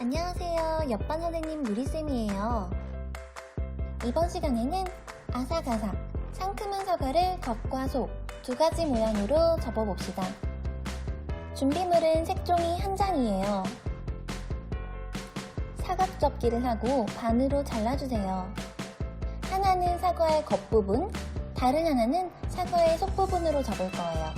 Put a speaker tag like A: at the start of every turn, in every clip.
A: 안녕하세요. 옆반 선생님 유리쌤이에요. 이번 시간에는 아삭아삭, 상큼한 사과를 겉과 속 두 가지 모양으로 접어봅시다. 준비물은 색종이 한 장이에요. 사각 접기를 하고 반으로 잘라주세요. 하나는 사과의 겉부분, 다른 하나는 사과의 속부분으로 접을 거예요.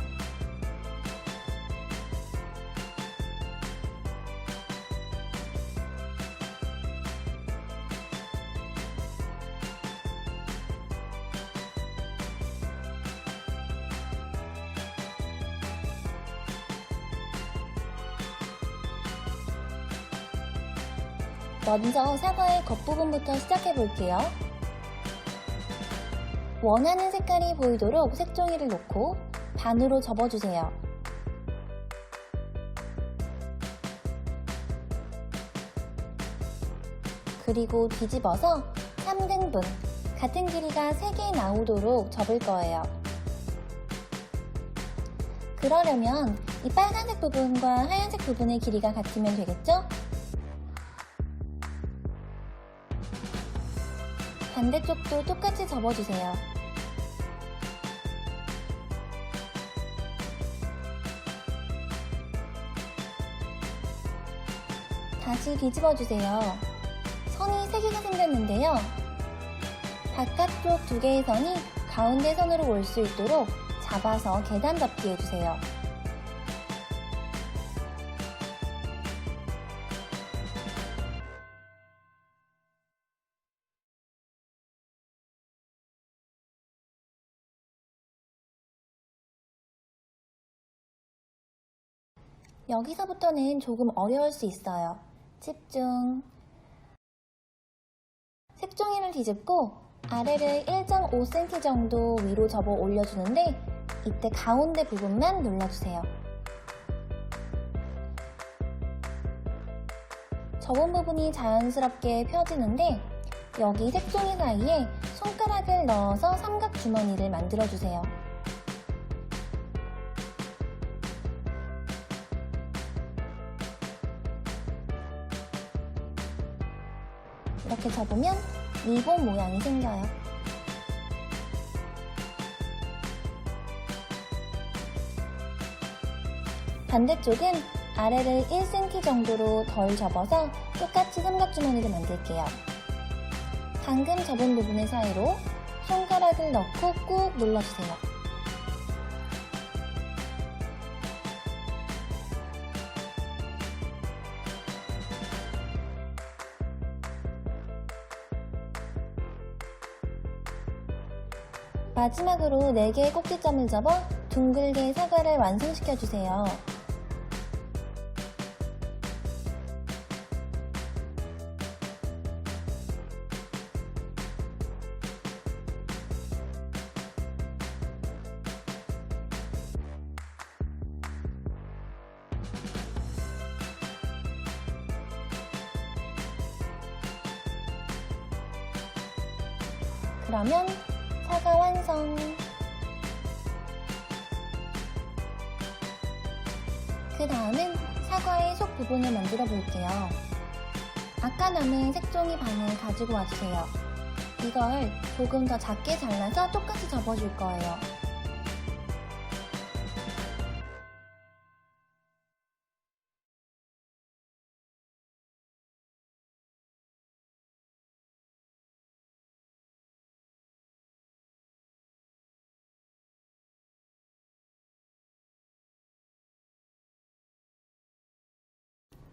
A: 먼저 사과의 겉부분부터 시작해 볼게요. 원하는 색깔이 보이도록 색종이를 놓고 반으로 접어주세요. 그리고 뒤집어서 3등분, 같은 길이가 3개 나오도록 접을 거예요. 그러려면 이 빨간색 부분과 하얀색 부분의 길이가 같으면 되겠죠? 반대쪽도 똑같이 접어주세요. 다시 뒤집어주세요. 선이 3개가 생겼는데요. 바깥쪽 두 개의 선이 가운데 선으로 올 수 있도록 잡아서 계단 접기 해주세요. 여기서부터는 조금 어려울 수 있어요. 집중. 색종이를 뒤집고 아래를 1.5cm 정도 위로 접어 올려주는데 이때 가운데 부분만 눌러주세요. 접은 부분이 자연스럽게 펴지는데 여기 색종이 사이에 손가락을 넣어서 삼각 주머니를 만들어주세요. 이렇게 접으면 리본 모양이 생겨요. 반대쪽은 아래를 1cm 정도로 덜 접어서 똑같이 삼각주머니를 만들게요. 방금 접은 부분의 사이로 손가락을 넣고 꾹 눌러주세요. 마지막으로 4개의 꼭지점을 접어 둥글게 사과를 완성시켜주세요. 그러면 사과 완성! 그 다음은 사과의 속 부분을 만들어 볼게요. 아까 남은 색종이 반을 가지고 와주세요. 이걸 조금 더 작게 잘라서 똑같이 접어줄 거예요.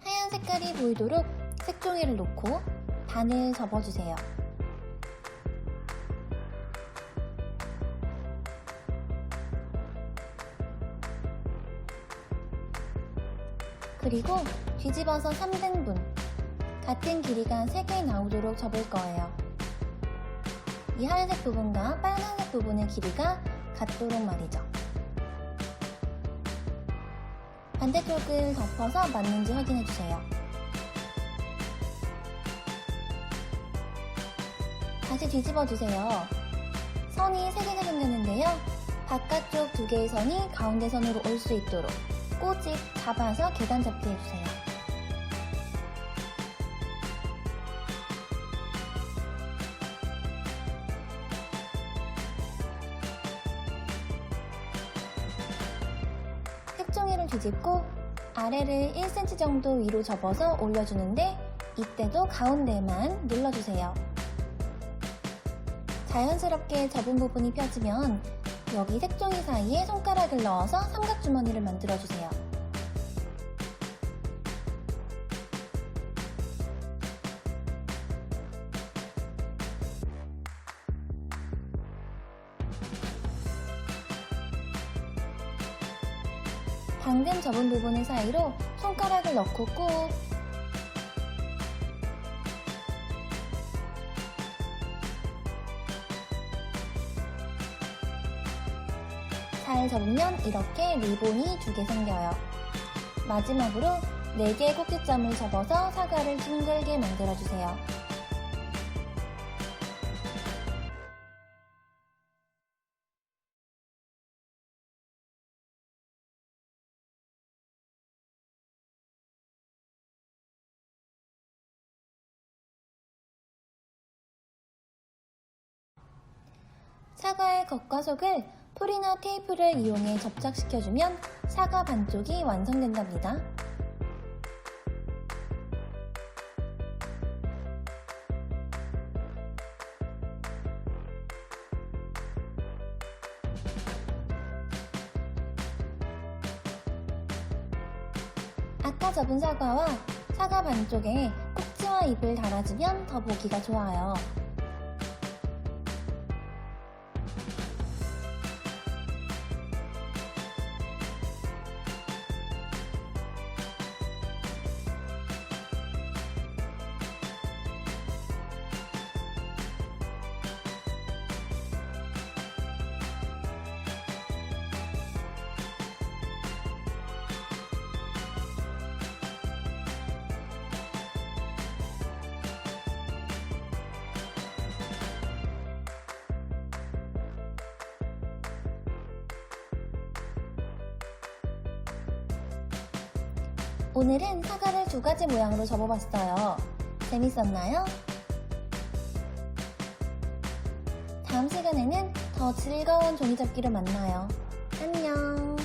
A: 하얀 색깔이 보이도록 색종이를 놓고 반을 접어주세요. 그리고 뒤집어서 3등분, 같은 길이가 3개 나오도록 접을 거예요. 이 하얀색 부분과 빨간색 부분의 길이가 같도록 말이죠. 반대쪽을 덮어서 맞는지 확인해 주세요. 다시 뒤집어 주세요. 선이 3개가 생겼는데요. 바깥쪽 두 개의 선이 가운데 선으로 올 수 있도록 꼬집 잡아서 계단 접기 해주세요. 색종이를 뒤집고 아래를 1cm 정도 위로 접어서 올려주는데 이때도 가운데만 눌러주세요. 자연스럽게 접은 부분이 펴지면 여기 색종이 사이에 손가락을 넣어서 삼각주머니를 만들어주세요. 방금 접은 부분의 사이로 손가락을 넣고 꾹 잘 접으면 이렇게 리본이 두 개 생겨요. 마지막으로 4개의 꼭지점을 접어서 사과를 둥글게 만들어주세요. 사과의 겉과 속을 풀이나 테이프를 이용해 접착시켜주면 사과 반쪽이 완성된답니다. 아까 접은 사과와 사과 반쪽에 꼭지와 잎을 달아주면 더 보기가 좋아요. 오늘은 사과를 두 가지 모양으로 접어봤어요. 재밌었나요? 다음 시간에는 더 즐거운 종이접기로 만나요. 안녕!